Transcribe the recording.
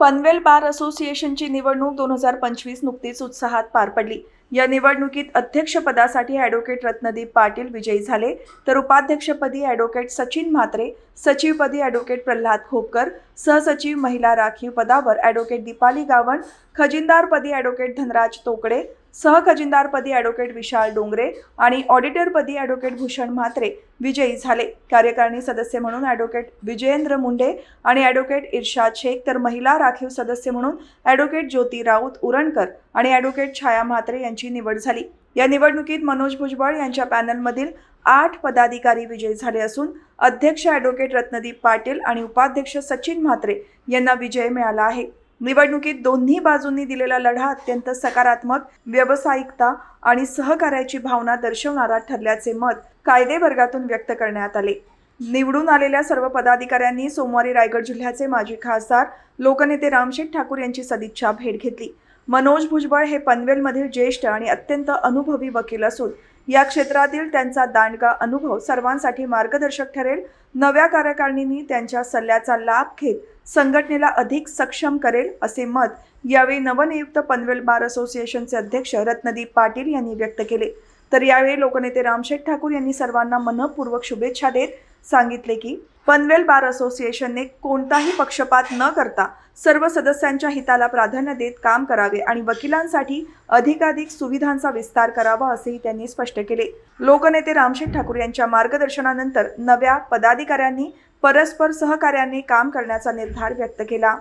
पनवेल बार असोसिएशनची निवडणूक दोन हजार पंचवीस नुकतीच उत्साहात पार पडली. या निवडणुकीत अध्यक्षपदासाठी ॲडव्होकेट रत्नदीप पाटील विजयी झाले. तर उपाध्यक्षपदी ॲडव्होकेट सचिन म्हात्रे सचिवपदी ॲडव्होकेट प्रल्हाद खोपकर सहसचिव महिला राखीव पदावर ॲडव्होकेट दीपाली गावण खजिनदारपदी ॲडव्होकेट धनराज तोकडे सहखजिनदारपदी ॲडव्होकेट विशाल डोंगरे आणि ऑडिटरपदी ॲडव्होकेट भूषण म्हात्रे विजयी झाले. कार्यकारिणी सदस्य म्हणून ॲडव्होकेट विजयेंद्र मुंडे आणि ॲडव्होकेट इर्शाद शेख तर महिला राखीव सदस्य म्हणून ॲडव्होकेट ज्योती राऊत उरणकर आणि ॲडव्होकेट छाया म्हात्रे यांची निवड झाली. या निवडणुकीत मनोज भुजबळ यांच्या पॅनलमधील आठ पदाधिकारी विजयी झाले असून अध्यक्ष ॲडव्होकेट रत्नदीप पाटील आणि उपाध्यक्ष सचिन म्हात्रे यांना विजय मिळाला आहे. निवडणुकीत दोन्ही बाजूंनी दिलेला लढा अत्यंत सकारात्मक व्यावसायिकता आणि सहकार्याची भावना दर्शवणारा ठरल्याचे मत कायदे वर्गातून व्यक्त करण्यात आले. निवडून आलेल्या सर्व पदाधिकाऱ्यांनी सोमवारी रायगड जिल्ह्याचे माजी खासदार लोकनेते रामशेठ ठाकूर यांची सदिच्छा भेट घेतली. मनोज भुजबळ हे पनवेलमधील ज्येष्ठ आणि अत्यंत अनुभवी वकील असून या क्षेत्रातील त्यांचा दांडगा अनुभव सर्वांसाठी मार्गदर्शक ठरेल. नव्या कार्यकारिणींनी त्यांच्या सल्ल्याचा लाभ घेत संघटनेला अधिक सक्षम करेल असे मत यावेळी नवनियुक्त पनवेल बार असोसिएशनचे अध्यक्ष रत्नदीप पाटील यांनी व्यक्त केले. तर यावेळी लोकनेते रामशेठ ठाकूर यांनी सर्वांना मनपूर्वक शुभेच्छा देत सांगितले की पनवेल बार असोसिएशनने कोणताही पक्षपात न करता सर्व सदस्यांच्या हिताला प्राधान्य देत काम करावे आणि वकिलांसाठी अधिकाधिक सुविधांचा विस्तार करावा असेही त्यांनी स्पष्ट केले. लोकनेते रामशेठ ठाकूर यांच्या मार्गदर्शनानंतर नव्या पदाधिकाऱ्यांनी परस्पर सहकार्याने काम करण्याचा निर्धार व्यक्त केला.